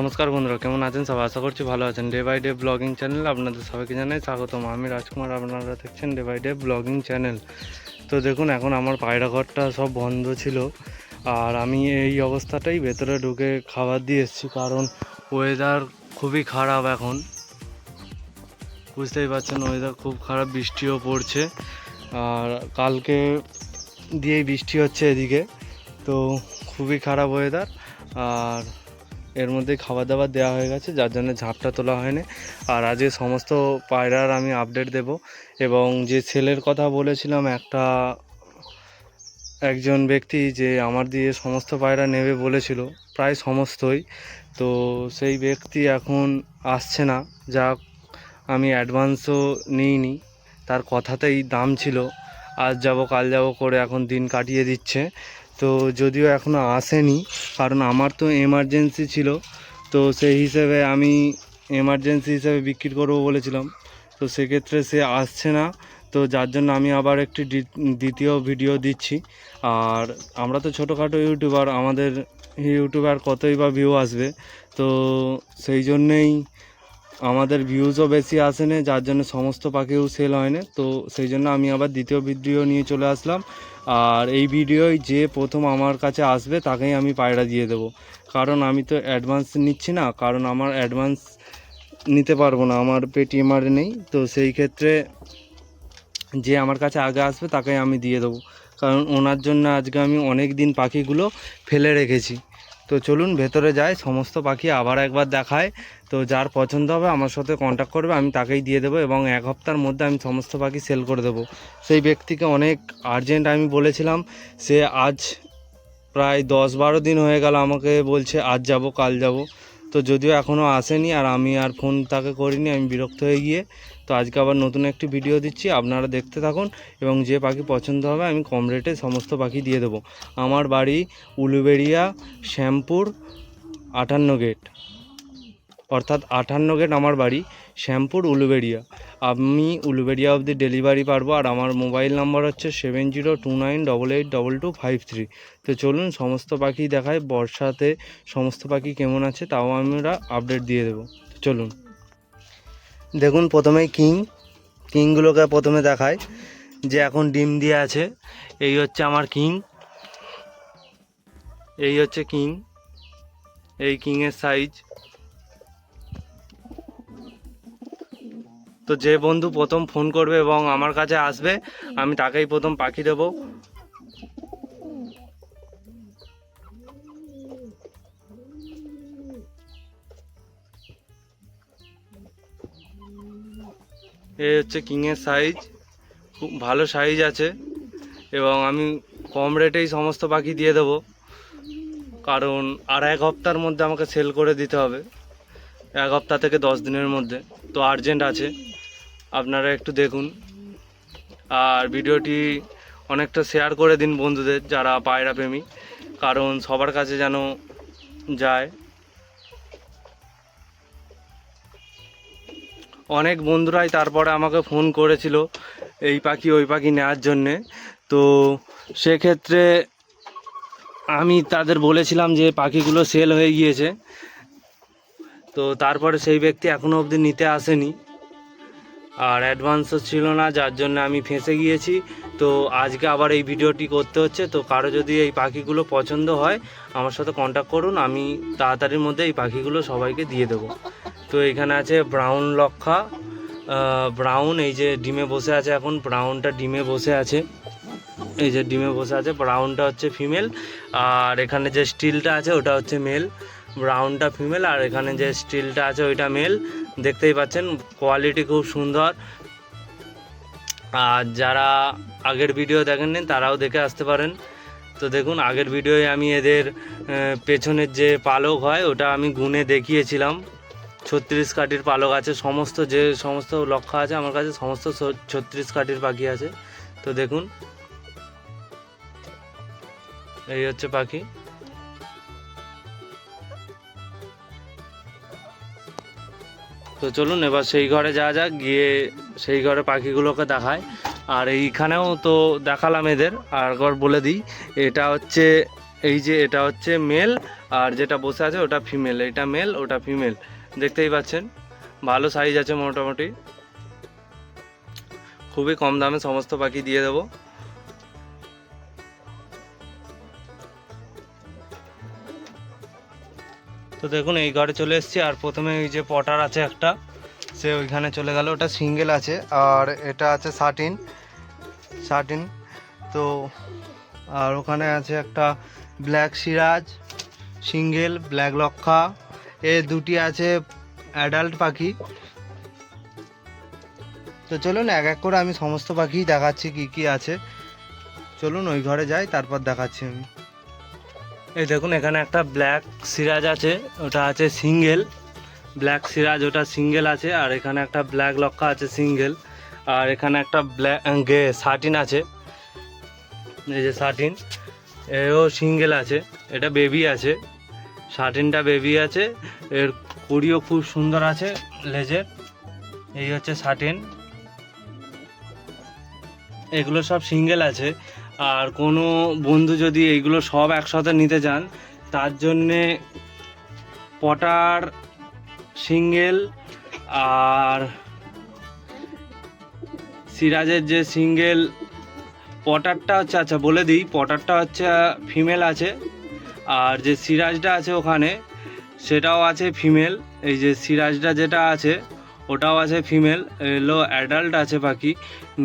নমস্কার বন্ধুরা, কেমন আছেন? সবাই আশা করছি ভালো আছেন। Day by day blogging channel আপনাদের সবাইকে জানাই স্বাগতম। আমি রাজকুমার, আপনারা দেখছেন day by day blogging channel তো দেখুন, এখন আমার পায়রা ঘরটা সব বন্ধ ছিল। আর আমি এই অবস্থাটাই ভেতরে ঢুকে খাবার দিয়ে এসেছি, কারণ ওয়েদার খুবই খারাপ এখন। বুঝতেই পারছেন ওয়েদার খুব খারাপ, বৃষ্টিও পড়ছে। আর কালকে দিয়েই বৃষ্টি হচ্ছে এদিকে। তো খুবই খারাপ ওয়েদার আর এর মধ্যে খাবার দাবার দেওয়া হয়ে গেছে, যার জন্য ঝাঁপটা তোলা হয়নি। আর আজকে সমস্ত পায়রার আমি আপডেট দেব এবং যে ছেলের কথা বলেছিলাম, একটা একজন ব্যক্তি যে আমার দিয়ে সমস্ত পায়রা নেবে বলেছিল, প্রায় সমস্তই। তো সেই ব্যক্তি এখন আসছে না যা আমি অ্যাডভান্সও নিইনি। তার কথাতেই দাম ছিল, আজ যাব, কাল যাব করে এখন দিন কাটিয়ে দিচ্ছে। তো যদিও এখনও আসেনি, কারণ আমার তো এমার্জেন্সি ছিল, তো সেই হিসেবে আমি এমার্জেন্সি হিসেবে বিক্রি করব বলেছিলাম। তো সেক্ষেত্রে সে আসছে না, তো যার জন্য আমি আবার একটি দ্বিতীয় ভিডিও দিচ্ছি। আর আমরা তো ছোটোখাটো ইউটিউবার আমাদের ইউটিউবার কতই বা ভিউ আসবে, তো সেই জন্যেই আমাদের ভিউজও বেশি আসেনি যার জন্য সমস্ত পাখিও সেল হয় না। তো সেই জন্য আমি আবার দ্বিতীয় ভিডিও নিয়ে চলে আসলাম। আর এই ভিডিওয় যে প্রথম আমার কাছে আসবে, তাকেই আমি পায়রা দিয়ে দেবো। কারণ আমি তো অ্যাডভান্স নিচ্ছি না, কারণ আমার অ্যাডভান্স নিতে পারব না, আমার পেটিএম আর নেই। তো সেই ক্ষেত্রে যে আমার কাছে আগে আসবে তাকে আমি দিয়ে দেবো। কারণ ওনার জন্য আজকে আমি অনেক দিন পাখিগুলো ফেলে রেখেছি। তো চলুন ভেতরে যাই, সমস্ত পাখি আবার একবার দেখায়। তো যার পছন্দ হবে আমার সাথে কন্ট্যাক্ট করবে, আমি তাকেই দিয়ে দেবো এবং এক হপ্তার মধ্যে আমি সমস্ত পাখি সেল করে দেবো। সেই ব্যক্তিকে অনেক আর্জেন্ট আমি বলেছিলাম, সে আজ প্রায় দশ বারো দিন হয়ে গেল আমাকে বলছে, আজ যাব, কাল যাব। তো যদিও এখনও আসেনি আর আমি আর ফোন তাকে করিনি, আমি বিরক্ত হয়ে গিয়ে। তো আজকে আবার নতুন একটি ভিডিও দিচ্ছি, আপনারা দেখতে থাকুন এবং যে পাখি পছন্দ হবে আমি কম রেটে সমস্ত পাখি দিয়ে দেবো। আমার বাড়ি উলুবেড়িয়া, শ্যামপুর, আটান্ন গেট অর্থাৎ আটান্ন গেট আমার বাড়ি, শ্যামপুর, উলুবেড়িয়া। আমি উলুবেড়িয়া অবধি ডেলিভারি পারব আর আমার মোবাইল নাম্বার হচ্ছে seven zero two nine double eight double two five three তো চলুন সমস্ত পাখি দেখায় বর্ষাতে সমস্ত পাখি কেমন আছে তাও আমরা আপডেট দিয়ে দেবো। চলুন। দেখুন প্রথমে কিং, কিংগুলোকে প্রথমে দেখায় যে এখন ডিম দিয়ে আছে। এই হচ্ছে আমার কিং। এই হচ্ছে কিং। এই কিংয়ের সাইজ তো যে বন্ধু প্রথম ফোন করবে এবং আমার কাছে আসবে, আমি তাকেই প্রথম পাখি দেবো। এ হচ্ছে কিংয়ের সাইজ খুব ভালো সাইজ আছে এবং আমি কম রেটেই সমস্ত পাখি দিয়ে দেবো। কারণ আর এক হপ্তার মধ্যে আমাকে সেল করে দিতে হবে, এক হপ্তাহ থেকে দশ দিনের মধ্যে। তো আর্জেন্ট আছে। আপনারা একটু দেখুন। আর ভিডিওটি অনেকটা শেয়ার করে দিন বন্ধুদের, যারা পায়রা প্রেমী। কারণ সবার কাছে যেন যায়। অনেক বন্ধুরাই তারপরে আমাকে ফোন করেছিল এই পাখি, ওই পাখি নেওয়ার জন্যে। তো সেক্ষেত্রে আমি তাদের বলেছিলাম যে পাখিগুলো সেল হয়ে গিয়েছে। তো তারপরে সেই ব্যক্তি এখনও অবধি নিতে আসেনি। আর অ্যাডভান্সও ছিল না, যার জন্য আমি ফেঁসে গিয়েছি। তো আজকে আবার এই ভিডিওটি করতে হচ্ছে, তো কারও যদি এই পাখিগুলো পছন্দ হয়, আমার সাথে কন্ট্যাক্ট করুন, আমি তাড়াতাড়ির মধ্যে এই পাখিগুলো সবাইকে দিয়ে দেবো। তো এখানে আছে ব্রাউন লক্ষা ব্রাউন এই যে ডিমে বসে আছে এখন ব্রাউনটা ডিমে বসে আছে। এই যে ডিমে বসে আছে ব্রাউনটা হচ্ছে ফিমেল আর এখানে যে স্টিলটা আছে ওটা হচ্ছে মেল ব্রাউনটা ফিমেল আর এখানে যে স্টিলটা আছে ওইটা মেল দেখতেই পাচ্ছেন কোয়ালিটি খুব সুন্দর। আর যারা আগের ভিডিও দেখেননি, তারাও দেখে আসতে পারেন। তো দেখুন, আগের ভিডিওয়ে আমি এদের পেছনের যে পালক হয়, ওটা আমি গুনে দেখিয়েছিলাম। ছত্রিশ কাঠির পালক আছে, সমস্ত যে সমস্ত লক্ষ্য আছে আমার কাছে, সমস্ত ছত্রিশ কাঠির পাখি আছে। তো দেখুন, এই হচ্ছে পাখি। তো চলুন, এবার সেই ঘরে যাওয়া যাক, গিয়ে সেই ঘরে পাখিগুলোকে দেখায়। আর এইখানেও তো দেখালাম এদের, আর একবার বলে দিই, এটা হচ্ছে, এই যে এটা হচ্ছে মেল আর যেটা বসে আছে ওটা ফিমেল এটা মেল ওটা ফিমেল দেখতেই পাচ্ছেন, ভালো সাইজ আছে মোটামুটি। খুবই কম দামে সমস্ত পাখি দিয়ে দেবো। তো দেখুন, এই ঘরে চলে এসেছি, আর প্রথমে ওই যে পটার আছে একটা, সে ওইখানে চলে গেল। ওটা সিঙ্গেল আছে, আর এটা আছে শার্টিন শার্টিন তো, আর ওখানে আছে একটা ব্ল্যাক সিরাজ, সিঙ্গেল, ব্ল্যাক লক্ষা। এ দুটি আছে অ্যাডাল্ট পাখি। তো চলুন, এক এক করে আমি সমস্ত পাখি দেখাচ্ছি কি কি আছে। চলুন, ওই ঘরে যাই, তারপর দেখাচ্ছি আমি। এই দেখুন, এখানে একটা ব্ল্যাক সিরাজ আছে, ওটা আছে সিঙ্গেল ব্ল্যাক সিরাজ, ওটা সিঙ্গেল আছে, আর এখানে একটা ব্ল্যাক লক্ষা আছে সিঙ্গেল আর এখানে একটা ব্ল্যাক গে শার্টিন আছে। এই যে শার্টিন এও সিঙ্গেল আছে, এটা বেবি আছে শার্টিনটা বেবি আছে, এর কুড়িও খুব সুন্দর আছে লেজের এই হচ্ছে শার্টিন এগুলো সব সিঙ্গেল আছে। আর কোনো বন্ধু যদি এইগুলো সব একসাথে নিতে চান তার জন্যে পটার, সিঙ্গেল আর সিরাজের যে সিঙ্গেল পটারটা হচ্ছে আচ্ছা বলে দিই, পটারটা হচ্ছে ফিমেল আছে। আর যে সিরাজটা আছে ওখানে, সেটাও আছে ফিমেল। এই যে সিরাজটা যেটা আছে, ওটাও আছে ফিমেল। এলো অ্যাডাল্ট আছে পাখি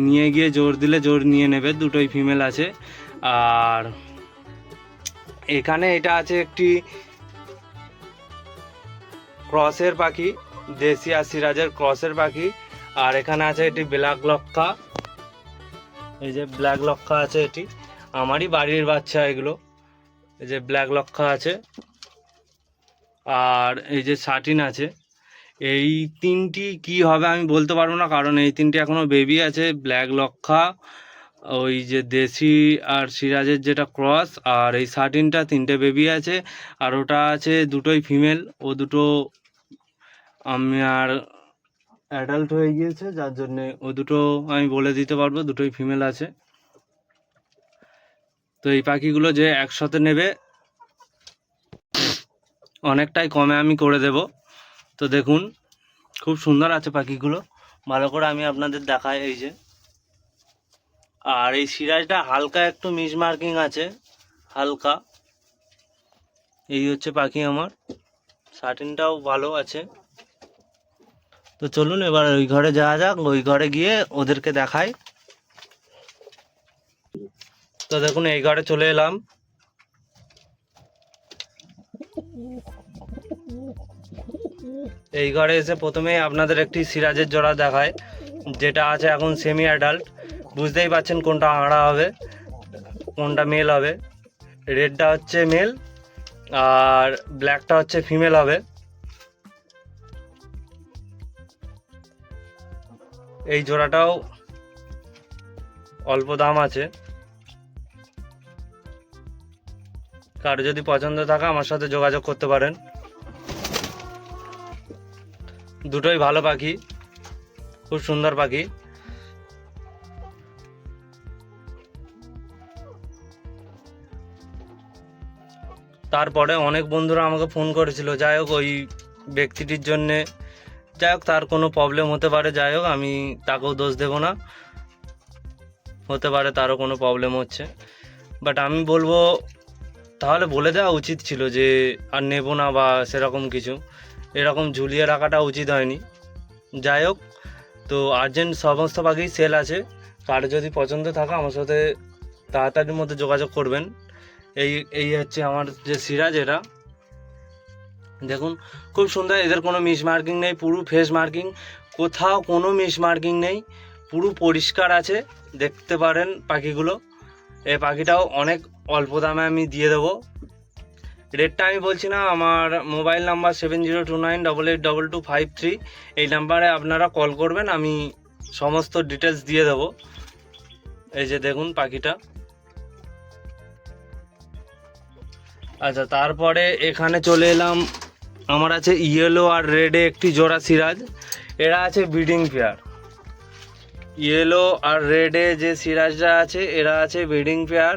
নিয়ে গিয়ে জোর দিলে জোর নিয়ে নেবে, দুটোই ফিমেল আছে। আর এখানে এটা আছে একটি ক্রসের পাখি, দেশি আর সিরাজের ক্রসের পাখি। আর এখানে আছে এটি ব্ল্যাক লক্ষা এই যে ব্ল্যাক লক্ষা আছে এটি। আমারই বাড়ির বাচ্চা এগুলো। এই যে ব্ল্যাক লক্ষা আছে। আর এই যে শার্টিন আছে। এই তিনটি কি হবে আমি বলতে পারব না, কারণ এই তিনটি এখনও বেবি আছে ব্ল্যাক লক্ষা ওই যে দেশি আর সিরাজের যেটা ক্রস আর এই সার্টিনটা তিনটে বেবি আছে, আর ওটা আছে দুটোই ফিমেল ও দুটো আমি আর অ্যাডাল্ট হয়ে গিয়েছে, যার জন্যে ও দুটো আমি বলে দিতে পারব, দুটোই ফিমেল আছে। তো এই পাখিগুলো যে একসাথে নেবে, অনেকটাই কমে আমি করে দেব। তো দেখুন, খুব সুন্দর আছে পাখিগুলো। ভালো করে আমি আপনাদের দেখাই, এই যে। আর এই সিরাজটা হালকা একটু মিস মার্কিং আছে, হালকা। এই হচ্ছে পাখি আমার। শার্টিনটাও ভালো আছে। তো চলুন, এবার ওই ঘরে যাওয়া যাক। ওই ঘরে গিয়ে ওদেরকে দেখাই। তো দেখুন, এই ঘরে চলে এলাম। এই ঘরে এসে প্রথমেই আপনাদের একটি সিরাজের জোড়া দেখায়, যেটা আছে এখন সেমি অ্যাডাল্ট বুঝতেই পাচ্ছেন কোনটা আড়া হবে, কোনটা মেল হবে। রেডটা হচ্ছে মেল আর ব্ল্যাকটা হচ্ছে ফিমেল হবে। এই জোড়াটাও অল্প দাম আছে। কারও যদি পছন্দ থাকে আমার সাথে যোগাযোগ করতে পারেন। দুটোই ভালো পাখি। খুব সুন্দর পাখি। তারপরে অনেক বন্ধুরা আমাকে ফোন করেছিল, যাই হোক ওই ব্যক্তিটির জন্যে, যাই হোক তার কোনো প্রবলেম হতে পারে, যাই হোক আমি তাকেও দোষ দেব না। হতে পারে তারও কোনো প্রবলেম হচ্ছে। বাট আমি বলব, তাহলে বলে দেওয়া উচিত ছিল যে আর নেব না বা সেরকম কিছু। এরকম ঝুলিয়ে রাখাটা উচিত হয়নি। যাই হোক, তো আর্জেন্ট সমস্ত পাখি সেল আছে। কার যদি পছন্দ থাকে, আমার সাথে তাড়াতাড়ির মধ্যে যোগাযোগ করবেন। এই এই হচ্ছে আমার যে সিরাজ এটা। দেখুন, খুব সুন্দর, এদের কোনো মিস মার্কিং নেই, পুরো ফেস মার্কিং কোথাও কোনো মিস মার্কিং নেই, পুরো পরিষ্কার আছে। দেখতে পারেন পাখিগুলো। এই পাখিটাও অনেক অল্প দামে আমি দিয়ে দেবো। রেটটা আমি বলছি না, আমার mobile number seven zero two nine double eight double two five three এই নাম্বারে আপনারা কল করবেন, আমি সমস্ত ডিটেলস দিয়ে দেবো। এই যে দেখুন পাখিটা। আচ্ছা তারপরে এখানে চলে এলাম, আমার আছে ইয়েলো আর রেডে একটি জোড়া সিরাজ, এরা আছে ব্রিডিং পেয়ার ইয়েলো আর রেডে যে সিরাজরা আছে, এরা আছে ব্রিডিং পেয়ার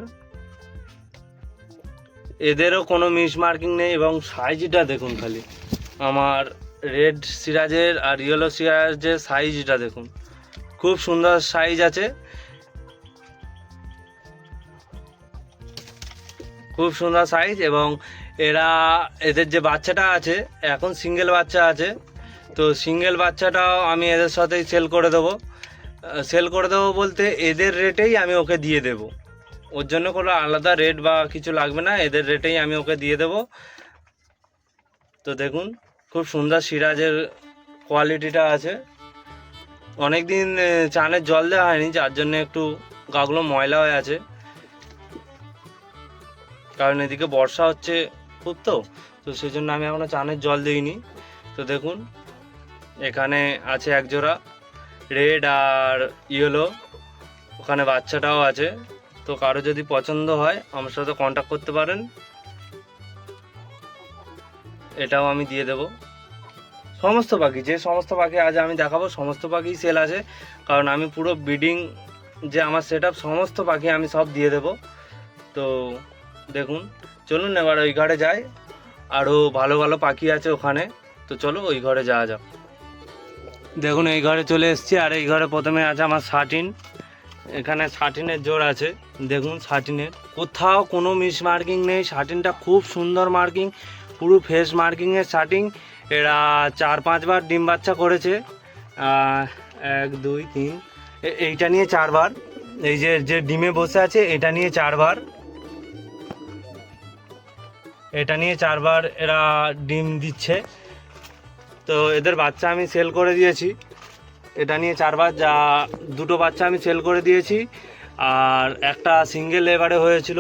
এদেরও কোনো মিস মার্কিং নেই এবং সাইজটা দেখুন খালি। আমার রেড সিরাজের আর ইয়েলো সিরাজের সাইজটা দেখুন। খুব সুন্দর সাইজ আছে। খুব সুন্দর সাইজ এবং এরা এদের যে বাচ্চাটা আছে, এখন সিঙ্গেল বাচ্চা আছে। তো সিঙ্গেল বাচ্চাটাও আমি এদের সাথেই সেল করে দেবো। সেল করে দেবো বলতে এদের রেটেই আমি ওকে দিয়ে দেবো। ওর জন্য কোনো আলাদা রেট বা কিছু লাগবে না, এদের রেটেই আমি ওকে দিয়ে দেবো। তো দেখুন, খুব সুন্দর সিরাজের কোয়ালিটিটা আছে। অনেক দিন চানের জল দেওয়া হয়নি, যার জন্য একটু গাগুলো ময়লা হয়ে আছে। কারণ এদিকে বর্ষা হচ্ছে খুব তো তো সেই জন্য আমি এখনও চানের জল দিইনি। তো দেখুন, এখানে আছে এক জোড়া রেড আর ইয়েলো ওখানে বাচ্চাটাও আছে। তো কারও যদি পছন্দ হয়, আমার সাথে কন্ট্যাক্ট করতে পারেন। এটাও আমি দিয়ে দেব। সমস্ত পাখি, যে সমস্ত পাখি আজ আমি দেখাবো, সমস্ত পাখি সেল আছে। কারণ আমি পুরো ব্রিডিং যে আমার সেট সমস্ত পাখি আমি সব দিয়ে দেব। তো দেখুন, চলুন এবার ওই ঘরে যাই। আরও ভালো ভালো পাখি আছে ওখানে। তো চলো ওই ঘরে যাওয়া যাক। দেখুন, এই ঘরে চলে এসেছি। আর এই ঘরে প্রথমে আছে আমার শার্টিন এখানে শার্টিনের জোর আছে। দেখুন শার্টিনের কোথাও কোনো মিস মার্কিং নেই। শার্টিনটা খুব সুন্দর মার্কিং পুরো ফেস মার্কিংয়ের শার্টিং এরা চার পাঁচবার ডিম বাচ্চা করেছে। এক, দুই, তিন। এইটা নিয়ে চারবার। এই যে যে ডিমে বসে আছে, এটা নিয়ে চারবার। এটা নিয়ে চারবার এরা ডিম দিচ্ছে। তো এদের বাচ্চা আমি সেল করে দিয়েছি। এটা নিয়ে চারবার যা দুটো বাচ্চা আমি সেল করে দিয়েছি, আর একটা সিঙ্গেল এবারে হয়েছিল।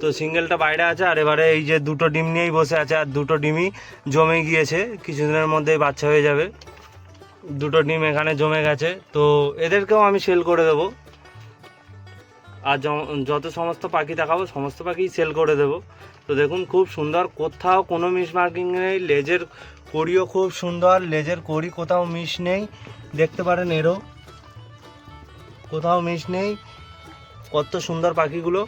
তো সিঙ্গেলটা বাইরে আছে, আর এবারে এই যে দুটো ডিম নিয়েই বসে আছে, আর দুটো ডিমই জমে গিয়েছে। কিছুদিনের মধ্যেই বাচ্চা হয়ে যাবে। দুটো ডিম এখানে জমে গেছে। তো এদেরকেও আমি সেল করে দেবো। আর যত সমস্ত পাখি দেখাবো, সমস্ত পাখি সেল করে দেবো। তো দেখুন, খুব সুন্দর। কোথাও কোনো মিস মার্কিং নেই লেজের কড়িও খুব সুন্দর, লেজের করি কোথাও মিস নেই। দেখতে পারেন এরও। কোথাও মিস নেই। কত সুন্দর পাখিগুলো।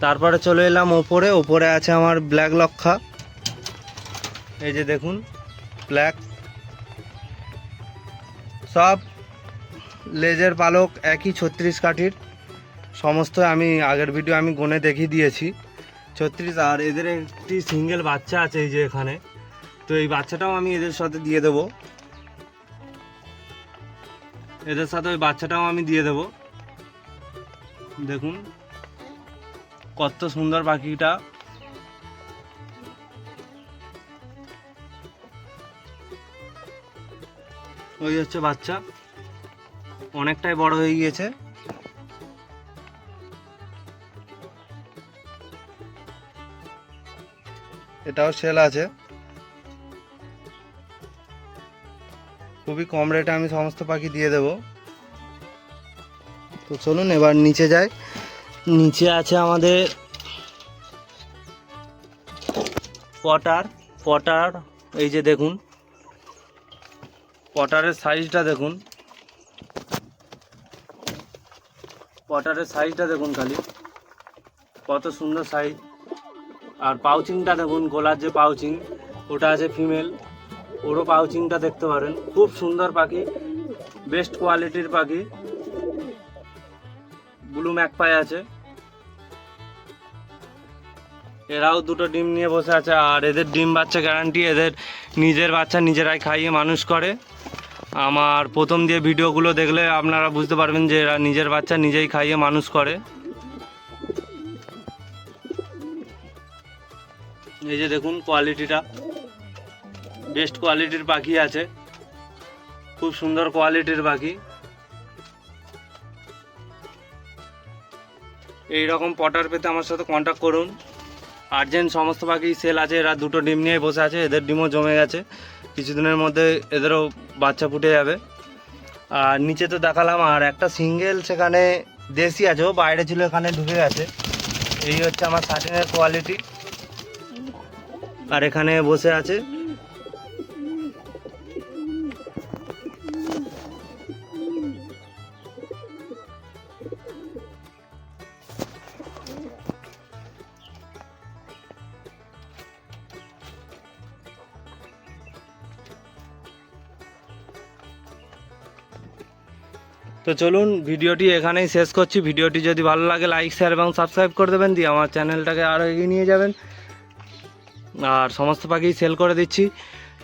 তারপরে চলে এলাম ওপরে। ওপরে আছে আমার ব্ল্যাক লক্ষা। এই যে দেখুন, ব্ল্যাক। সব লেজের পালক একই ছত্রিশ কাঠির। সমস্ত আমি আগের ভিডিও আমি গনে দেখিয়ে দিয়েছি। ছত্রিশ আর এদের একটি সিঙ্গেল বাচ্চা আছে এই যে এখানে। তো এই বাচ্চাটাও আমি এদের সাথে দিয়ে দেব। এদের সাথে ওই বাচ্চাটাও আমি দিয়ে দেব। দেখুন, কত সুন্দর পাখিটা। ওই হচ্ছে বাচ্চা। অনেকটাই বড় হয়ে গিয়েছে। এটাও সেল আছে। খুবই কম রেটে আমি সমস্ত পাখি দিয়ে দেব। তো চলুন, এবার নিচে যাই। নিচে আছে আমাদের পটার। পটার, এই যে দেখুন। পটারের সাইজটা দেখুন। পটারের সাইজটা দেখুন খালি। কত সুন্দর সাইজ আর পাউচিংটা দেখুন, গোলার যে পাউচিং ওটা আছে ফিমেল ওরও পাউচিংটা দেখতে পারেন। খুব সুন্দর পাখি। বেস্ট কোয়ালিটির পাখি। ব্লু ম্যাকপাই আছে। এরাও দুটো ডিম নিয়ে বসে আছে। আর এদের ডিম বাচ্চা গ্যারান্টি এদের নিজের বাচ্চা নিজেরাই খাইয়ে মানুষ করে। আমার প্রথম দিয়ে ভিডিওগুলো দেখলে আপনারা বুঝতে পারবেন যে এরা নিজের বাচ্চা নিজেই খাইয়ে মানুষ করে। এই যে দেখুন কোয়ালিটিটা বেস্ট কোয়ালিটির পাখি আছে। খুব সুন্দর কোয়ালিটির পাখি। এই রকম পটার পেতে আমার সাথে কন্ট্যাক্ট করুন। আর্জেন্ট সমস্ত পাখি সেল আছে, এরা দুটো ডিম নিয়ে বসে আছে, এদের ডিমও জমে গেছে। কিছুদিনের মধ্যে এদেরও বাচ্চা ফুটে যাবে। আর নিচে তো দেখালাম, আর একটা সিঙ্গেল সেখানে দেশি আছে, ও বাইরে ছিল, এখানে ঢুকে গেছে। এই হচ্ছে আমার শার্টিংয়ের কোয়ালিটি আর এখানে বসে আছে। তো চলুন ভিডিওটি এখানেই শেষ করছি। ভিডিওটি যদি ভালো লাগে লাইক শেয়ার এবং সাবস্ক্রাইব করে দেবেন, দিয়ে আমার চ্যানেলটাকে আরও এগিয়ে নিয়ে যাবেন। আর সমস্ত পাখি সেল করে দিচ্ছি।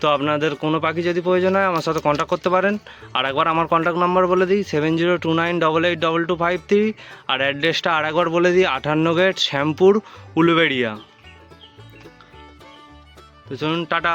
তো আপনাদের কোনো পাখি যদি প্রয়োজন হয়, আমার সাথে কন্ট্যাক্ট করতে পারেন। আর একবার আমার কন্ট্যাক্ট নাম্বার বলে দিই seven zero two nine double eight double two five three আর অ্যাড্রেসটা আর একবার বলে দিই, আঠান্ন গেট শ্যামপুর, উলুবেড়িয়া। তো চলুন, টাটা।